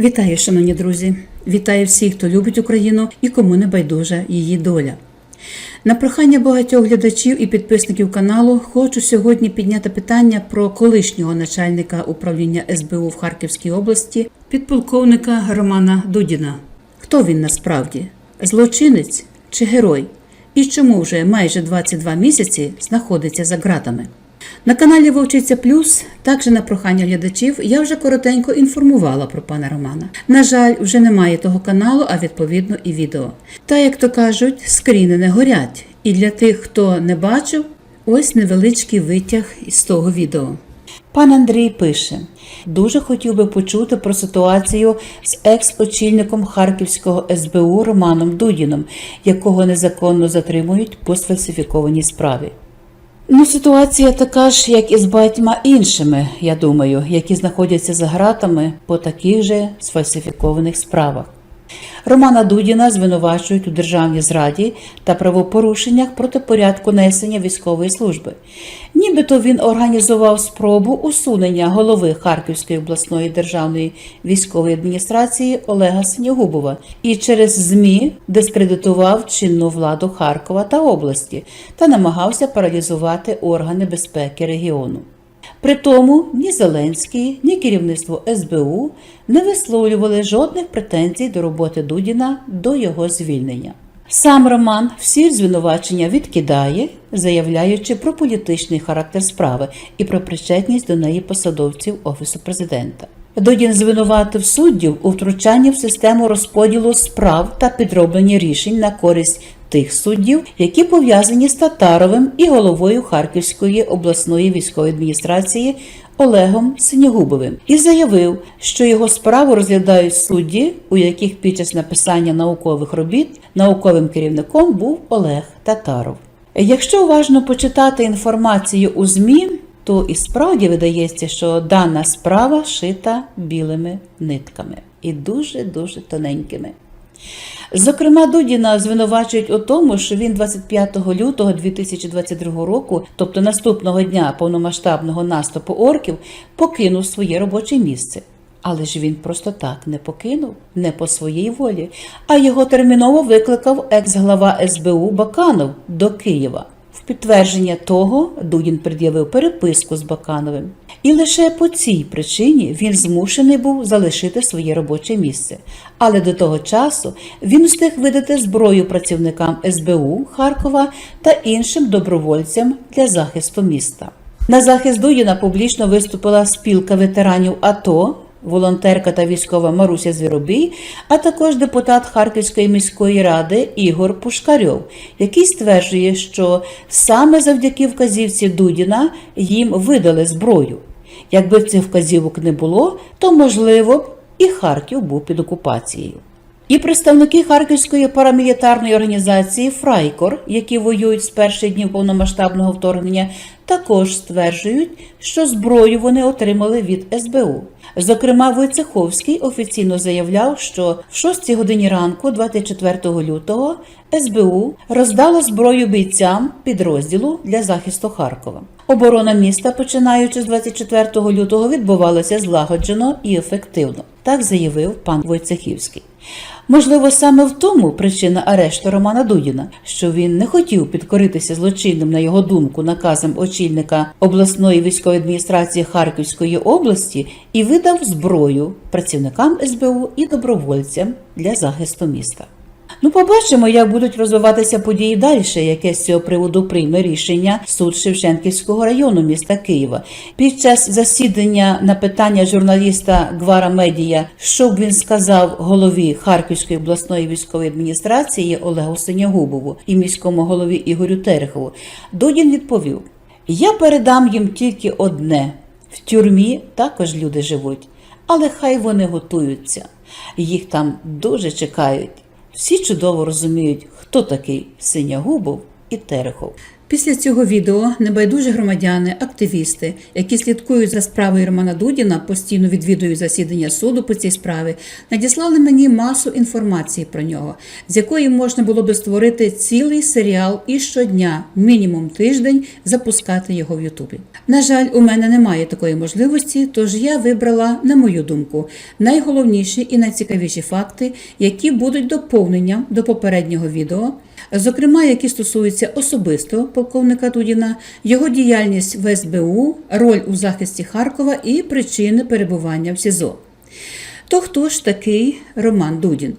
Вітаю, шановні друзі! Вітаю всіх, хто любить Україну і кому не байдужа її доля. На прохання багатьох глядачів і підписників каналу хочу сьогодні підняти питання про колишнього начальника управління СБУ в Харківській області, підполковника Романа Дудіна. Хто він насправді? Злочинець чи герой? І чому вже майже 22 місяці знаходиться за ґратами? На каналі Вовчиця Плюс, також на прохання глядачів, я вже коротенько інформувала про пана Романа. На жаль, вже немає того каналу, а відповідно і відео. Та, як то кажуть, скріни не горять. І для тих, хто не бачив, ось невеличкий витяг із того відео. Пан Андрій пише: дуже хотів би почути про ситуацію з екс-очільником Харківського СБУ Романом Дудіном, якого незаконно затримують по сфальсифікованій справі. Ну, ситуація така ж, як і з багатьма іншими, я думаю, які знаходяться за гратами по таких же сфальсифікованих справах. Романа Дудіна звинувачують у державній зраді та правопорушеннях проти порядку несення військової служби. Нібито він організував спробу усунення голови Харківської обласної державної військової адміністрації Олега Синьогубова і через ЗМІ дискредитував чинну владу Харкова та області та намагався паралізувати органи безпеки регіону. При тому ні Зеленський, ні керівництво СБУ не висловлювали жодних претензій до роботи Дудіна до його звільнення. Сам Роман всі звинувачення відкидає, заявляючи про політичний характер справи і про причетність до неї посадовців Офісу президента. Дудін звинуватив суддів у втручанні в систему розподілу справ та підробленні рішень на користь тих суддів, які пов'язані з Татаровим і головою Харківської обласної військової адміністрації Олегом Синягубовим, і заявив, що його справу розглядають судді, у яких під час написання наукових робіт науковим керівником був Олег Татаров. Якщо уважно почитати інформацію у ЗМІ, то і справді видається, що дана справа шита білими нитками і дуже дуже тоненькими. Зокрема, Дудіна звинувачують у тому, що він 25 лютого 2022 року, тобто наступного дня повномасштабного наступу орків, покинув своє робоче місце. Але ж він просто так не покинув, не по своїй волі, а його терміново викликав екс-глава СБУ Баканов до Києва. Підтвердження того Дудін пред'явив переписку з Бакановим. І лише по цій причині він змушений був залишити своє робоче місце. Але до того часу він встиг видати зброю працівникам СБУ Харкова та іншим добровольцям для захисту міста. На захист Дудіна публічно виступила спілка ветеранів АТО волонтерка та військова Маруся Звіробій, а також депутат Харківської міської ради Ігор Пушкарьов, який стверджує, що саме завдяки вказівці Дудіна їм видали зброю. Якби цих вказівок не було, то можливо б і Харків був під окупацією. І представники Харківської парамілітарної організації Фрайкор, які воюють з перших днів повномасштабного вторгнення, також стверджують, що зброю вони отримали від СБУ. Зокрема, Войцеховський офіційно заявляв, що в 6 годині ранку, 24 лютого, СБУ роздало зброю бійцям підрозділу для захисту Харкова. Оборона міста, починаючи з 24 лютого, відбувалася злагоджено і ефективно. Так заявив пан Войцехівський. Можливо, саме в тому причина арешту Романа Дудіна, що він не хотів підкоритися злочинним, на його думку, наказом очільника обласної військової адміністрації Харківської області і видав зброю працівникам СБУ і добровольцям для захисту міста. Ну, побачимо, як будуть розвиватися події далі, яке з цього приводу прийме рішення суд Шевченківського району міста Києва. Під час засідання на питання журналіста Гвара Медія, що б він сказав голові Харківської обласної військової адміністрації Олегу Синягубову і міському голові Ігорю Терехову, Дудін відповів: Я передам їм тільки одне: в тюрмі також люди живуть, але хай вони готуються. Їх там дуже чекають. Всі чудово розуміють, хто такий Синягубов і Терехов. Після цього відео небайдужі громадяни, активісти, які слідкують за справою Романа Дудіна, постійно відвідують засідання суду по цій справі, надіслали мені масу інформації про нього, з якої можна було би створити цілий серіал і щодня, мінімум тиждень, запускати його в Ютубі. На жаль, у мене немає такої можливості, тож я вибрала, на мою думку, найголовніші і найцікавіші факти, які будуть доповненням до попереднього відео зокрема, які стосуються особисто полковника Дудіна, його діяльність в СБУ, роль у захисті Харкова і причини перебування в СІЗО. То хто ж такий Роман Дудін?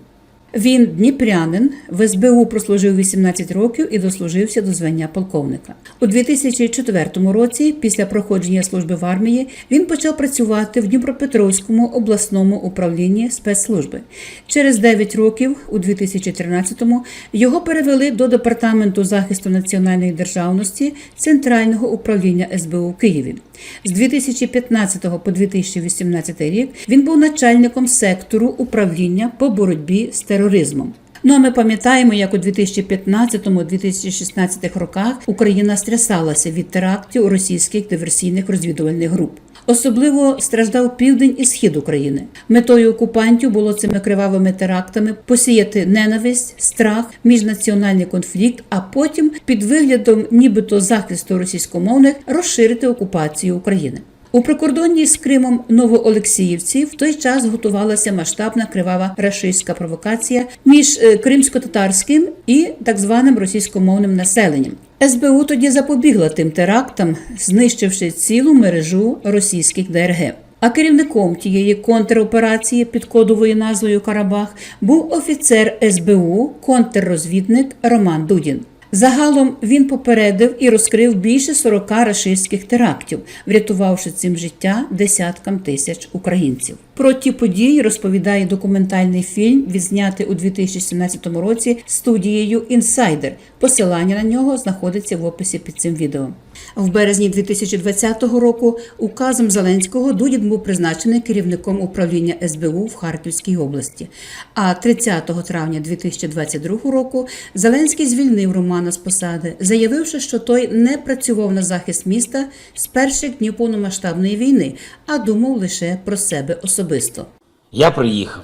Він дніпрянин, в СБУ прослужив 18 років і дослужився до звання полковника. У 2004 році, після проходження служби в армії, він почав працювати в Дніпропетровському обласному управлінні спецслужби. Через 9 років, у 2013-му, його перевели до департаменту захисту національної державності Центрального управління СБУ в Києві. З 2015 по 2018 рік він був начальником сектору управління по боротьбі з тероризмом. Ну а ми пам'ятаємо, як у 2015-2016 роках Україна стрясалася від терактів російських диверсійних розвідувальних груп. Особливо страждав південь і схід України. Метою окупантів було цими кривавими терактами посіяти ненависть, страх, міжнаціональний конфлікт, а потім під виглядом нібито захисту російськомовних розширити окупацію України. У прикордонній з Кримом Новоолексіївці в той час готувалася масштабна кривава рашистська провокація між е, кримсько-татарським і так званим російськомовним населенням. СБУ тоді запобігла тим терактам, знищивши цілу мережу російських ДРГ. А керівником тієї контроперації під кодовою назвою Карабах був офіцер СБУ, контррозвідник Роман Дудін. Загалом він попередив і розкрив більше 40 рашистських терактів, врятувавши цим життя десяткам тисяч українців. Про ті події розповідає документальний фільм, відзнятий у 2017 році студією Інсайдер. Посилання на нього знаходиться в описі під цим відео. В березні 2020 року указом Зеленського Дудін був призначений керівником управління СБУ в Харківській області. А 30 травня 2022 року Зеленський звільнив Романа з посади, заявивши, що той не працював на захист міста з перших днів повномасштабної війни, а думав лише про себе особисто. Я приїхав,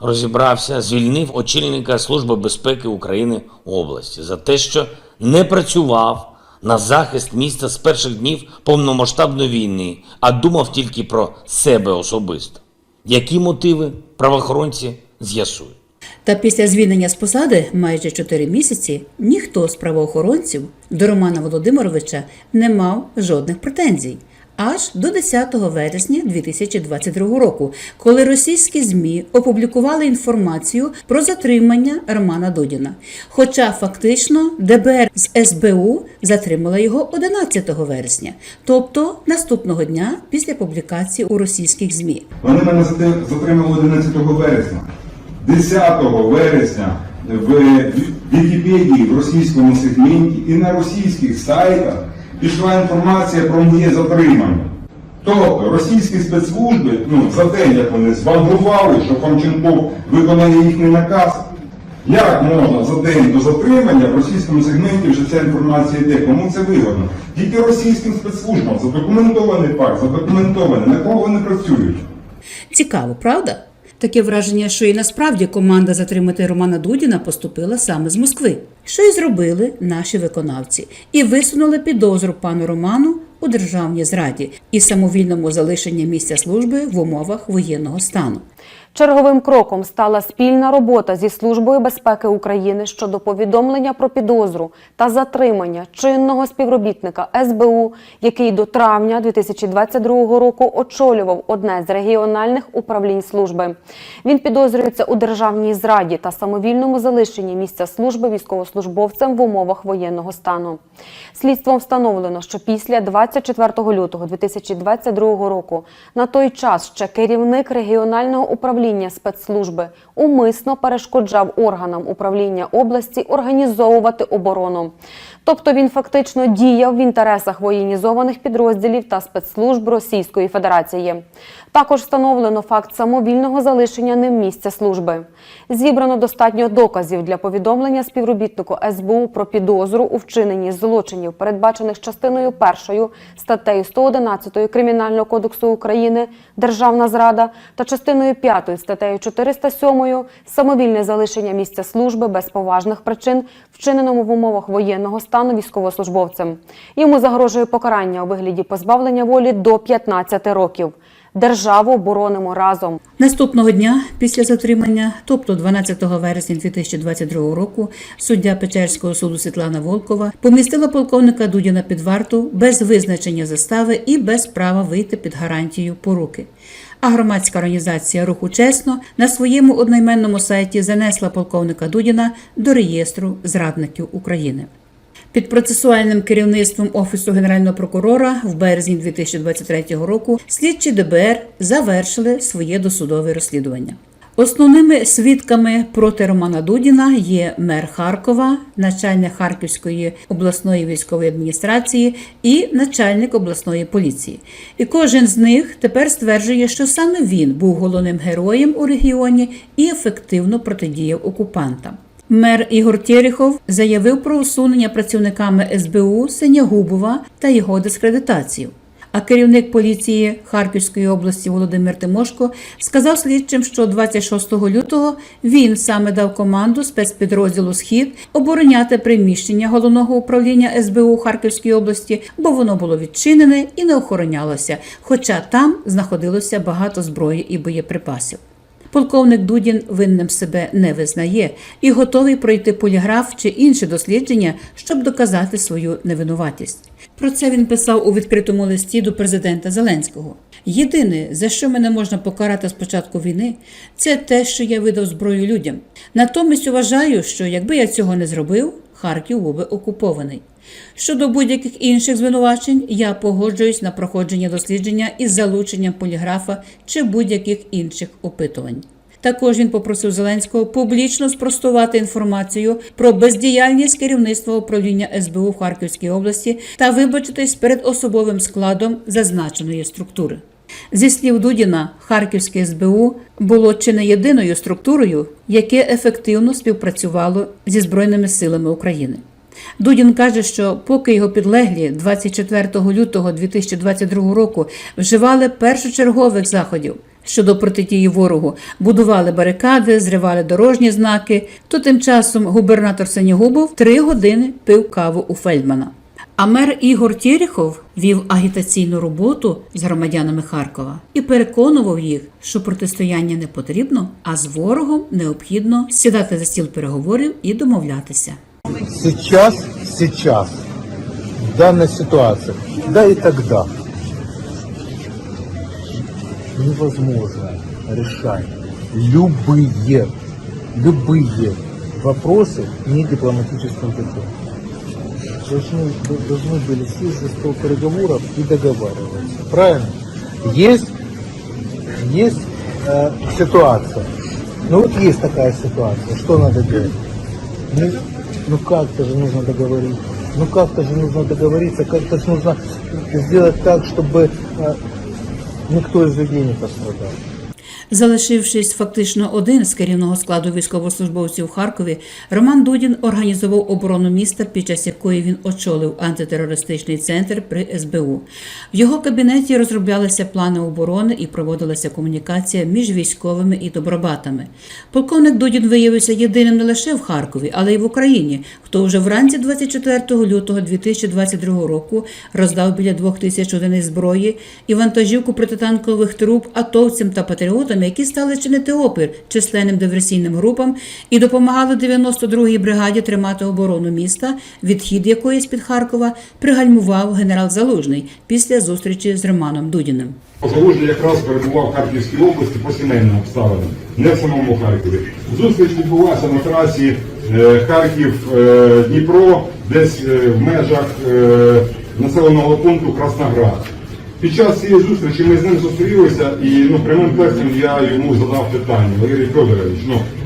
розібрався, звільнив очільника Служби безпеки України області за те, що не працював на захист міста з перших днів повномасштабної війни, а думав тільки про себе особисто. Які мотиви правоохоронці з'ясують. Та після звільнення з посади майже 4 місяці ніхто з правоохоронців до Романа Володимировича не мав жодних претензій. Аж до 10 вересня 2022 року, коли російські ЗМІ опублікували інформацію про затримання Романа Дудіна. Хоча фактично ДБР з СБУ затримала його 11 вересня, тобто наступного дня після публікації у російських ЗМІ. Вони мене затримали 11 вересня. 10 вересня в Вікіпедії в російському сегменті і на російських сайтах пішла інформація про моє затримання. Тобто російські спецслужби, ну, за те, як вони звангували, що Фомченков виконає їхній наказ, як можна за день до затримання в російському сегменті вже ця інформація йде? Кому це вигодно? Тільки російським спецслужбам задокументований факт, задокументований, на кого вони працюють. Цікаво, правда? Таке враження, що і насправді команда затримати Романа Дудіна поступила саме з Москви, що й зробили наші виконавці, і висунули підозру пану Роману у державній зраді і самовільному залишенні місця служби в умовах воєнного стану. Черговим кроком стала спільна робота зі Службою безпеки України щодо повідомлення про підозру та затримання чинного співробітника СБУ, який до травня 2022 року очолював одне з регіональних управлінь служби. Він підозрюється у державній зраді та самовільному залишенні місця служби військовослужбовцем в умовах воєнного стану. Слідством встановлено, що після 24 лютого 2022 року на той час ще керівник регіонального управління управління спецслужби умисно перешкоджав органам управління області організовувати оборону. Тобто він фактично діяв в інтересах воєнізованих підрозділів та спецслужб Російської Федерації. Також встановлено факт самовільного залишення ним місця служби. Зібрано достатньо доказів для повідомлення співробітнику СБУ про підозру у вчиненні злочинів, передбачених частиною першою статтею 111 Кримінального кодексу України Державна зрада та частиною 5 статтею 407 самовільне залишення місця служби без поважних причин, вчиненому в умовах воєнного стану військовослужбовцем. Йому загрожує покарання у вигляді позбавлення волі до 15 років. Державу боронимо разом. Наступного дня після затримання, тобто 12 вересня 2022 року, суддя Печерського суду Світлана Волкова помістила полковника Дудіна під варту без визначення застави і без права вийти під гарантію поруки. А громадська організація Руху чесно на своєму одноіменному сайті занесла полковника Дудіна до реєстру зрадників України. Під процесуальним керівництвом Офісу Генерального прокурора в березні 2023 року слідчі ДБР завершили своє досудове розслідування. Основними свідками проти Романа Дудіна є мер Харкова, начальник Харківської обласної військової адміністрації і начальник обласної поліції. І кожен з них тепер стверджує, що саме він був головним героєм у регіоні і ефективно протидіяв окупантам. Мер Ігор Тєріхов заявив про усунення працівниками СБУ Синягубова та його дискредитацію. А керівник поліції Харківської області Володимир Тимошко сказав слідчим, що 26 лютого він саме дав команду спецпідрозділу Схід обороняти приміщення головного управління СБУ Харківської області, бо воно було відчинене і не охоронялося, хоча там знаходилося багато зброї і боєприпасів. Полковник Дудін винним себе не визнає і готовий пройти поліграф чи інші дослідження, щоб доказати свою невинуватість. Про це він писав у відкритому листі до президента Зеленського. Єдине, за що мене можна покарати з початку війни, це те, що я видав зброю людям. Натомість вважаю, що якби я цього не зробив, Харків був би окупований. Щодо будь-яких інших звинувачень, я погоджуюсь на проходження дослідження із залученням поліграфа чи будь-яких інших опитувань. Також він попросив Зеленського публічно спростувати інформацію про бездіяльність керівництва управління СБУ в Харківській області та вибачитись перед особовим складом зазначеної структури. Зі слів Дудіна, Харківське СБУ було чи не єдиною структурою, яке ефективно співпрацювало зі Збройними силами України. Дудін каже, що поки його підлеглі 24 лютого 2022 року вживали першочергових заходів щодо протидії ворогу, будували барикади, зривали дорожні знаки, то тим часом губернатор Сенігубов три години пив каву у Фельдмана. А мер Ігор Тєріхов вів агітаційну роботу з громадянами Харкова і переконував їх, що протистояння не потрібно, а з ворогом необхідно сідати за стіл переговорів і домовлятися. Сейчас, сейчас, в данной ситуации, да и тогда невозможно решать любые, любые вопросы не дипломатическим путем. Должны, должны были сесть за стол переговоров и договариваться. Правильно? Есть, есть э, ситуация. Ну вот есть такая ситуация. Что надо делать? Ну, ну как-то же нужно договориться. Ну как-то же нужно договориться, как-то же нужно сделать так, чтобы э, никто из людей не пострадал. Залишившись фактично один з керівного складу військовослужбовців в Харкові, Роман Дудін організував оборону міста, під час якої він очолив антитерористичний центр при СБУ. В його кабінеті розроблялися плани оборони і проводилася комунікація між військовими і добробатами. Полковник Дудін виявився єдиним не лише в Харкові, але й в Україні, хто вже вранці 24 лютого 2022 року роздав біля двох тисяч одиниць зброї і вантажівку протитанкових труб атовцям та патріотам, які стали чинити опір численним диверсійним групам і допомагали 92-й бригаді тримати оборону міста, відхід якої з під Харкова пригальмував генерал Залужний після зустрічі з Романом Дудіним. Залужний якраз перебував в Харківській області по сімейним обставинам, не в самому Харкові. Зустріч відбулася на трасі е, Харків-Дніпро, десь е, в межах е, населеного пункту Красноград. Під час цієї зустрічі ми з ним зустрілися і ну, прямим текстом я йому задав питання. Валерій Федорович,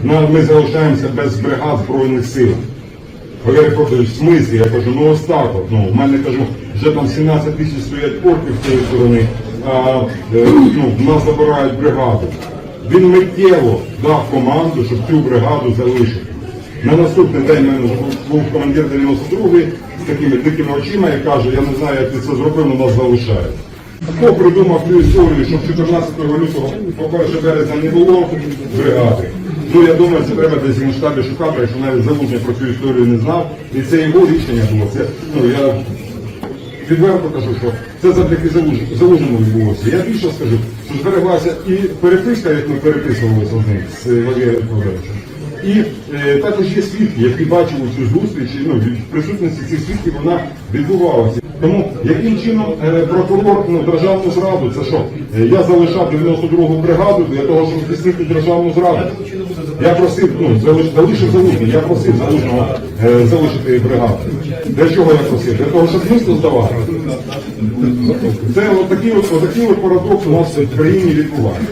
ну, ми залишаємося без бригад Збройних сил. Валерій Федорович, в смислі? Я кажу, ну ось так. Ну, в мене кажу, вже там 17 тисяч стоять орків з цієї сторони, а е, ну, нас забирають бригаду. Він миттєво дав команду, щоб цю бригаду залишити. На наступний день мене був- командир 92-ї з такими дикими очима і каже, я не знаю, як ти це зробив, але нас залишають. Хто придумав цю історію, що 14 лютого, по 1 березня не було бригади? Ну, я думаю, це треба десь в генштабі шукати, якщо навіть Залужний про цю історію не знав. І це його рішення було. Це, ну, я відверто кажу, що це завдяки Залуж- залужному відбулося. Я більше скажу, що збереглася і переписка, як ми переписувалися з ним, з Валерієм Федоровичем. І е, також є свідки, які бачили цю зустріч, ну, в присутності цих свідків вона відбувалася. Тому яким чином е, прокурор ну, державну зраду, це що? Е, я залишав 92-гу бригаду для того, щоб здійснити державну зраду. Я просив, ну, залиш, залишив залужний, я просив залужного е, залишити бригаду. Для чого я просив? Для того, щоб місто здавати. Це отакий от, отакий от парадокс у нас в країні відбувається.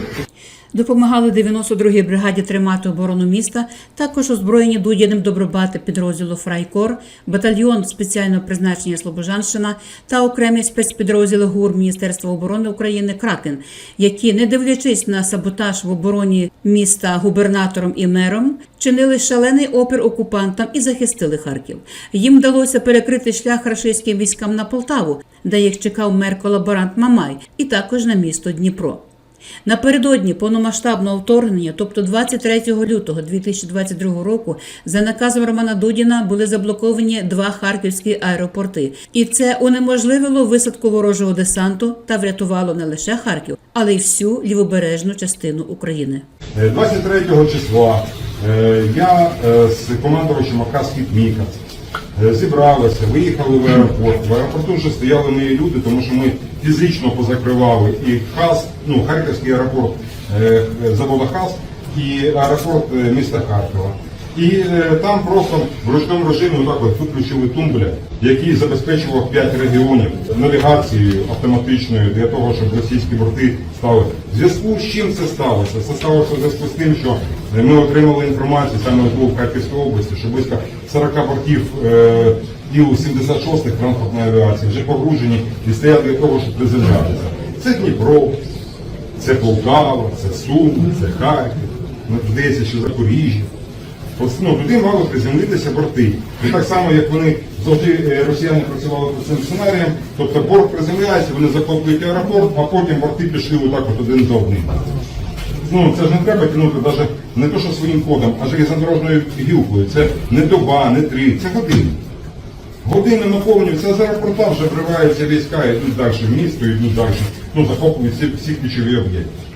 Допомагали 92-й бригаді тримати оборону міста, також озброєні Дудяним Добробати підрозділу Фрайкор, батальйон спеціального призначення Слобожанщина та окремі спецпідрозділи ГУР Міністерства оборони України Кракен, які, не дивлячись на саботаж в обороні міста губернатором і мером, чинили шалений опір окупантам і захистили Харків. Їм вдалося перекрити шлях рашистським військам на Полтаву, де їх чекав мер-колаборант Мамай, і також на місто Дніпро. Напередодні повномасштабного вторгнення, тобто 23 лютого 2022 року, за наказом Романа Дудіна були заблоковані два харківські аеропорти, і це унеможливило висадку ворожого десанту та врятувало не лише Харків, але й всю лівобережну частину України. Е, 23 числа е, я е, з командувачем АК «Мікас» е, зібралися, виїхали в аеропорт. В аеропорту вже стояли мої люди, тому що ми фізично позакривали і ХАС, ну, Харківський аеропорт е, завода ХАС і аеропорт е, міста Харкова. І е, там просто в ручному режимі отак от виключили тумбля, який забезпечував 5 регіонів навігацією автоматичною для того, щоб російські борти стали. В зв'язку з чим це сталося? Це сталося в зв'язку з тим, що ми отримали інформацію саме в Харківській області, що близько 40 бортів е, Іл-76 транспортної авіації вже погружені і стоять для того, щоб приземлятися. Це Дніпро, це Полтава, це Суми, це Харків, ну, здається, що Запоріжжя. Ну, туди мали приземлитися борти. І так само, як вони завжди е, росіяни працювали по цим сценаріям, тобто борт приземляється, вони захоплюють аеропорт, а потім борти пішли отак от один за одним. Ну, це ж не треба тягнути навіть не то, що своїм ходом, а железнодорожною гілкою. Це не доба, не три, це години. Години наповнюються, а з аеропорта вже вриваються війська, йдуть далі в місто, йдуть далі, ну, захоплюють всі, всі ключові об'єкти.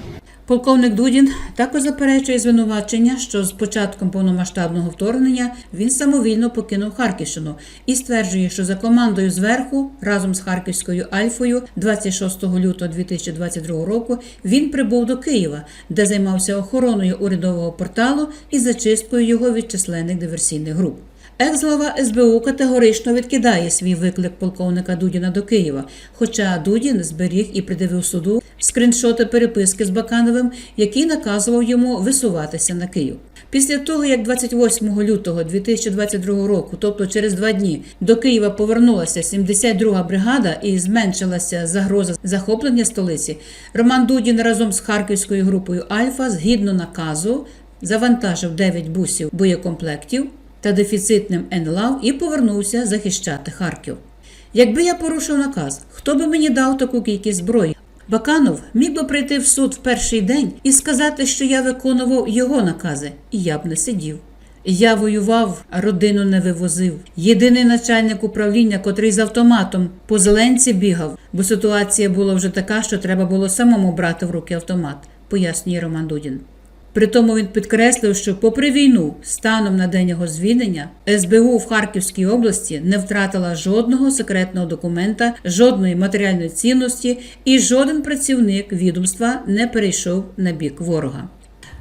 Полковник Дудін також заперечує звинувачення, що з початком повномасштабного вторгнення він самовільно покинув Харківщину і стверджує, що за командою зверху разом з Харківською Альфою 26 лютого 2022 року він прибув до Києва, де займався охороною урядового порталу і зачисткою його від численних диверсійних груп. Екс-глава СБУ категорично відкидає свій виклик полковника Дудіна до Києва. Хоча Дудін зберіг і придивив суду скріншоти переписки з Бакановим, який наказував йому висуватися на Київ. Після того, як 28 лютого 2022 року, тобто через два дні, до Києва повернулася 72-га бригада і зменшилася загроза захоплення столиці, Роман Дудін разом з харківською групою Альфа згідно наказу завантажив 9 бусів боєкомплектів та дефіцитним НЛАВ і повернувся захищати Харків. Якби я порушив наказ, хто би мені дав таку кількість зброї? Баканов міг би прийти в суд в перший день і сказати, що я виконував його накази, і я б не сидів. Я воював, а родину не вивозив. Єдиний начальник управління, котрий з автоматом по зеленці бігав, бо ситуація була вже така, що треба було самому брати в руки автомат, пояснює Роман Дудін. Притому він підкреслив, що, попри війну, станом на день його звільнення, СБУ в Харківській області не втратила жодного секретного документа, жодної матеріальної цінності, і жоден працівник відомства не перейшов на бік ворога.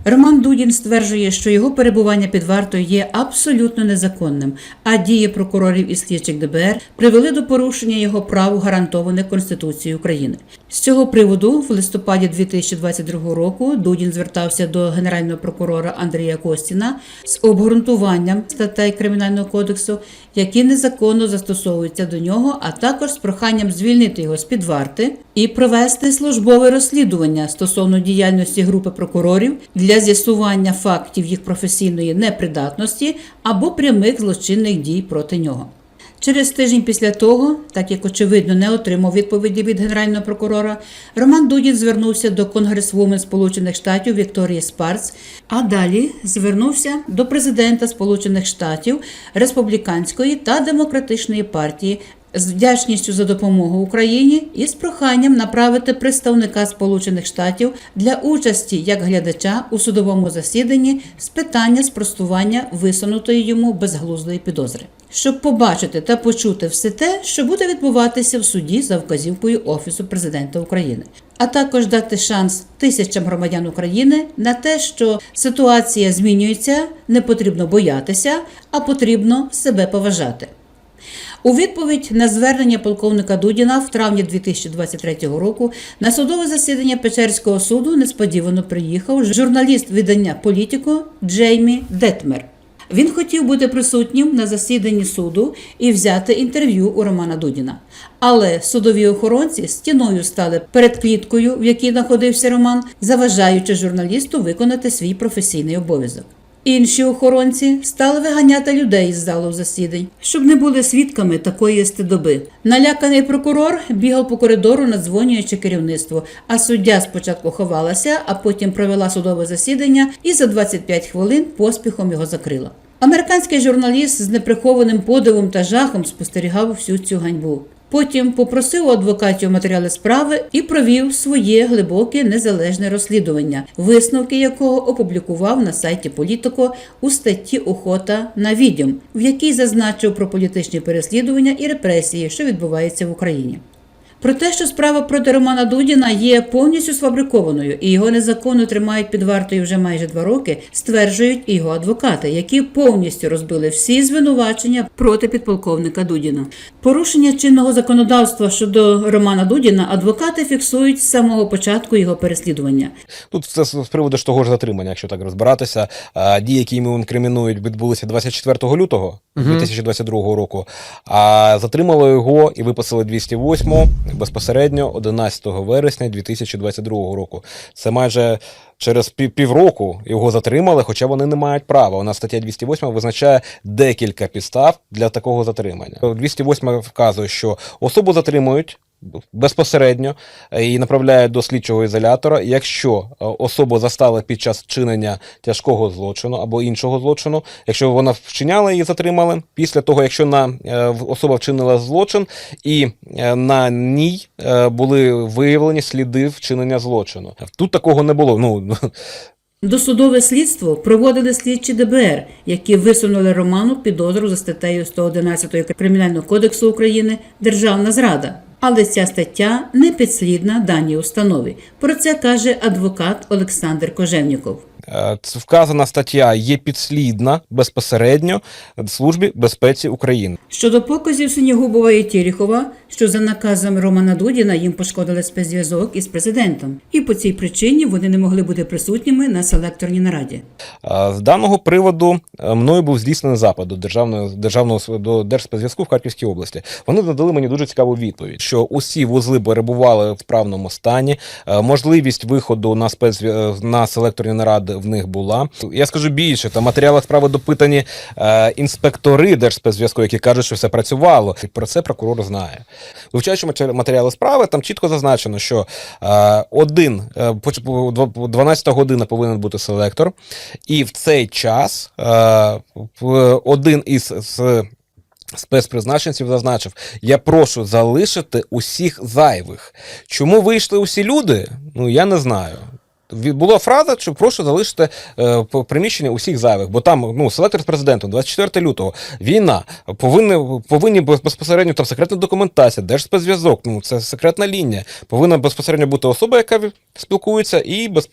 Роман Дудін стверджує, що його перебування під вартою є абсолютно незаконним, а дії прокурорів і слідчих ДБР привели до порушення його прав, гарантованих Конституцією України. З цього приводу в листопаді 2022 року Дудін звертався до генерального прокурора Андрія Костіна з обґрунтуванням статей Кримінального кодексу, які незаконно застосовуються до нього, а також з проханням звільнити його з під варти і провести службове розслідування стосовно діяльності групи прокурорів для з'ясування фактів їх професійної непридатності або прямих злочинних дій проти нього. Через тиждень після того, так як очевидно не отримав відповіді від генерального прокурора, Роман Дудін звернувся до конгресвумен Сполучених Штатів Вікторії Спарц, а далі звернувся до президента Сполучених Штатів Республіканської та Демократичної партії з вдячністю за допомогу Україні і з проханням направити представника Сполучених Штатів для участі як глядача у судовому засіданні з питання спростування висунутої йому безглуздої підозри, щоб побачити та почути все те, що буде відбуватися в суді за вказівкою Офісу президента України. А також дати шанс тисячам громадян України на те, що ситуація змінюється, не потрібно боятися, а потрібно себе поважати. У відповідь на звернення полковника Дудіна в травні 2023 року на судове засідання Печерського суду несподівано приїхав журналіст видання Політіко Джеймі Детмер. Він хотів бути присутнім на засіданні суду і взяти інтерв'ю у Романа Дудіна. Але судові охоронці стіною стали перед кліткою, в якій знаходився Роман, заважаючи журналісту виконати свій професійний обов'язок. Інші охоронці стали виганяти людей з залу засідань, щоб не були свідками такої стидоби. Наляканий прокурор бігав по коридору, надзвонюючи керівництво. А суддя спочатку ховалася, а потім провела судове засідання і за 25 хвилин поспіхом його закрила. Американський журналіст з неприхованим подивом та жахом спостерігав всю цю ганьбу. Потім попросив у адвокатів матеріали справи і провів своє глибоке незалежне розслідування, висновки якого опублікував на сайті Політико у статті Охота на відьом, в якій зазначив про політичні переслідування і репресії, що відбуваються в Україні. Про те, що справа проти Романа Дудіна є повністю сфабрикованою і його незаконно тримають під вартою вже майже два роки, стверджують і його адвокати, які повністю розбили всі звинувачення проти підполковника Дудіна. Порушення чинного законодавства щодо Романа Дудіна адвокати фіксують з самого початку його переслідування. Тут це з з приводу ж того ж затримання, якщо так розбиратися. А, Дії, які йому інкримінують, відбулися 24 лютого 2022 року. А затримали його і виписали 208 безпосередньо 11 вересня 2022 року. Це майже через пів- півроку його затримали, хоча вони не мають права. У нас стаття 208 визначає декілька підстав для такого затримання. 208 вказує, що особу затримують. Безпосередньо е, і направляють до слідчого ізолятора, якщо е, особу застали під час вчинення тяжкого злочину або іншого злочину, якщо вона вчиняла її затримали, після того, якщо на е, особа вчинила злочин, і на ній були виявлені сліди вчинення злочину. Тут такого не було. Ну Досудове слідство проводили слідчі ДБР, які висунули Роману підозру за статтею 111 Кримінального кодексу України Державна зрада. Але ця стаття не підслідна даній установі. Про це каже адвокат Олександр Кожевніков. Е, вказана стаття є підслідна безпосередньо службі безпеці України. Щодо показів Синігубова і Тєріхова, що за наказом Романа Дудіна їм пошкодили спецзв'язок із президентом, і по цій причині вони не могли бути присутніми на селекторній нараді. З даного приводу е, мною був здійснений запит до державного державного до Держспецзв'язку в Харківській області. Вони надали мені дуже цікаву відповідь, що усі вузли перебували в справному стані. е, Можливість виходу на спецзв'я- на селекторні наради в них була. Я скажу більше, там в матеріалах справи допитані е, інспектори Держспецзв'язку, які кажуть, що все працювало. І про це прокурор знає. Вивчаючи матері- матеріали справи, там чітко зазначено, що е, один е, поч- по- дв- 12 година повинен бути селектор, і в цей час е, один із з спецпризначенців зазначив: я прошу залишити усіх зайвих. Чому вийшли усі люди? Ну я не знаю. Була фраза, що прошу залишити е, приміщення усіх зайвих, бо там ну селектор з президентом, 24 лютого, війна, повинні, повинні безпосередньо там секретна документація, держспецзв'язок, ну це секретна лінія. Повинна безпосередньо бути особа, яка спілкується, і без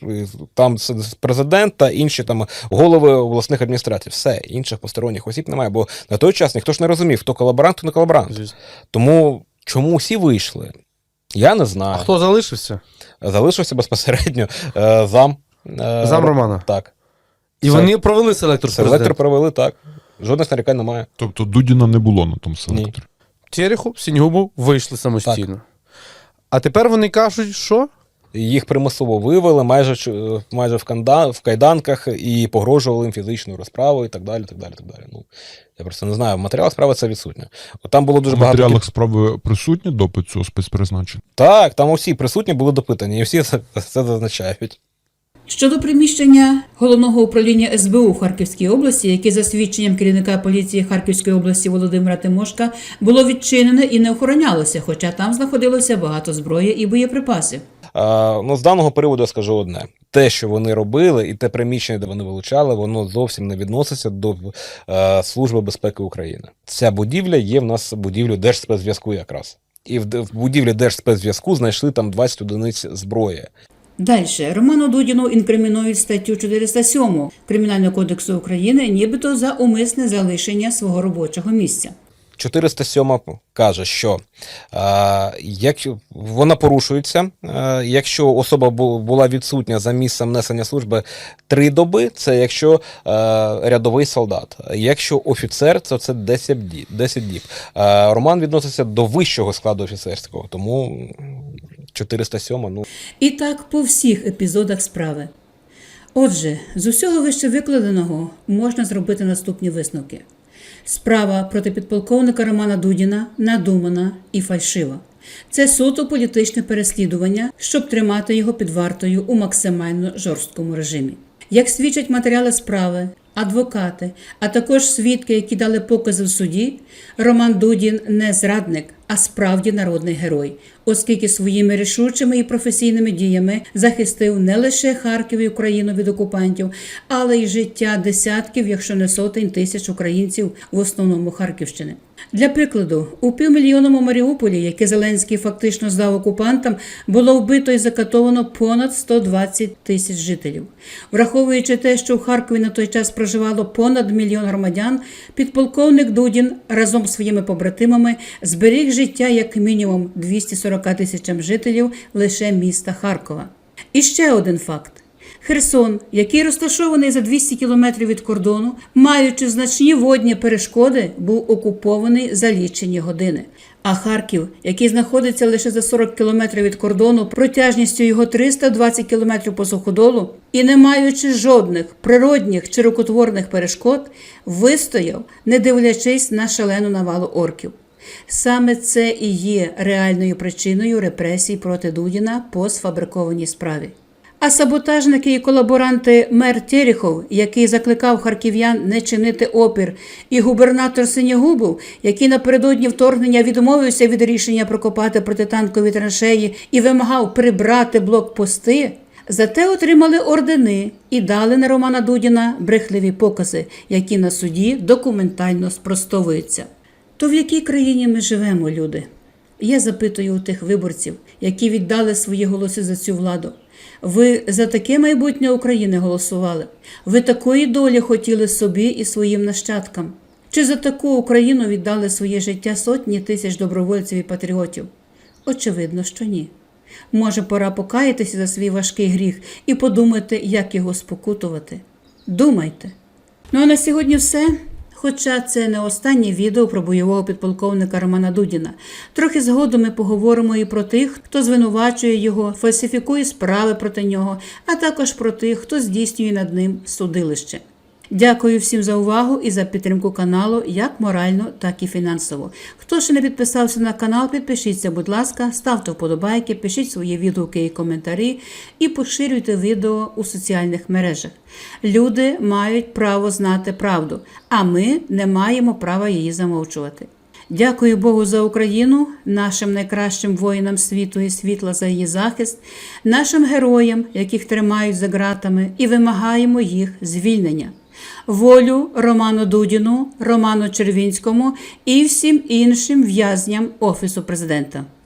там президент та інші там голови обласних адміністрацій. Все інших посторонніх осіб немає, бо на той час ніхто ж не розумів, хто колаборант, хто не колаборант. Тому чому всі вийшли? Я не А знаю. хто залишився? Залишився безпосередньо е, зам. е, Зам Романа. Так. І Це- вони провели селектор Селектор президента. провели так. Жодних нарікань немає. Тобто Дудіна не було на тому селекторі. Терехов, Сіньгубов вийшли самостійно. А тепер вони кажуть, що? Їх примусово вивели майже, майже в, канда, в кайданках і погрожували їм фізичною розправою і так далі. так далі, так далі. Ну, я просто не знаю. В матеріалах справи це відсутнє. От там було дуже В багато. матеріалах справи присутні допит цього спецпризначення. Так, там усі присутні були допитані, і всі це, це зазначають. Щодо приміщення головного управління СБУ в Харківській області, яке за свідченням керівника поліції Харківської області Володимира Тимошка було відчинене і не охоронялося, хоча там знаходилося багато зброї і боєприпасів. А, ну, з даного приводу я скажу одне: те, що вони робили, і те приміщення, де вони вилучали, воно зовсім не відноситься до е, Служби безпеки України. Ця будівля є в нас будівлю Держспецзв'язку якраз. І в, в будівлі Держспецзв'язку знайшли там 20 одиниць зброї. Далі Роману Дудіну інкримінують статтю 407 Кримінального кодексу України, нібито за умисне залишення свого робочого місця. 407 каже, що е, як вона порушується, е, якщо особа була відсутня за місцем несення служби три доби, це якщо е, рядовий солдат. Якщо офіцер, то це 10 діб. 10 діб. Е, Роман відноситься до вищого складу офіцерського, тому 407, ну І так по всіх епізодах справи. Отже, з усього вище викладеного можна зробити наступні висновки. Справа проти підполковника Романа Дудіна надумана і фальшива. Це суто політичне переслідування, щоб тримати його під вартою у максимально жорсткому режимі. Як свідчать матеріали справи, адвокати, а також свідки, які дали покази в суді, Роман Дудін не зрадник, а справді народний герой, оскільки своїми рішучими і професійними діями захистив не лише Харків і Україну від окупантів, але й життя десятків, якщо не сотень тисяч українців, в основному Харківщини. Для прикладу, у півмільйонному Маріуполі, яке Зеленський фактично здав окупантам, було вбито і закатовано понад 120 тисяч жителів. Враховуючи те, що в Харкові на той час проживало понад мільйон громадян, підполковник Дудін разом з своїми побратимами зберіг життя як мінімум 240 тисячам жителів лише міста Харкова. І ще один факт. Херсон, який розташований за 200 кілометрів від кордону, маючи значні водні перешкоди, був окупований за лічені години. А Харків, який знаходиться лише за 40 кілометрів від кордону, протяжністю його 320 кілометрів по суходолу, і не маючи жодних природних чи рукотворних перешкод, вистояв, не дивлячись на шалену навалу орків. Саме це і є реальною причиною репресій проти Дудіна по сфабрикованій справі. А саботажники і колаборанти мер Терехов, який закликав харків'ян не чинити опір, і губернатор Синягубов, який напередодні вторгнення відмовився від рішення прокопати протитанкові траншеї і вимагав прибрати блокпости, зате отримали ордени і дали на Романа Дудіна брехливі покази, які на суді документально спростовуються. То в якій країні ми живемо, люди? Я запитую у тих виборців, які віддали свої голоси за цю владу. Ви за таке майбутнє України голосували? Ви такої долі хотіли собі і своїм нащадкам? Чи за таку Україну віддали своє життя сотні тисяч добровольців і патріотів? Очевидно, що ні. Може, пора покаятися за свій важкий гріх і подумати, як його спокутувати. Думайте. Ну а на сьогодні все. Хоча це не останнє відео про бойового підполковника Романа Дудіна. Трохи згодом ми поговоримо і про тих, хто звинувачує його, фальсифікує справи проти нього, а також про тих, хто здійснює над ним судилище. Дякую всім за увагу і за підтримку каналу, як морально, так і фінансово. Хто ще не підписався на канал, підпишіться, будь ласка, ставте вподобайки, пишіть свої відгуки і коментарі і поширюйте відео у соціальних мережах. Люди мають право знати правду, а ми не маємо права її замовчувати. Дякую Богу за Україну, нашим найкращим воїнам світу і світла за її захист, нашим героям, яких тримають за ґратами, і вимагаємо їх звільнення. Волю Роману Дудіну, Роману Червінському і всім іншим в'язням Офісу президента.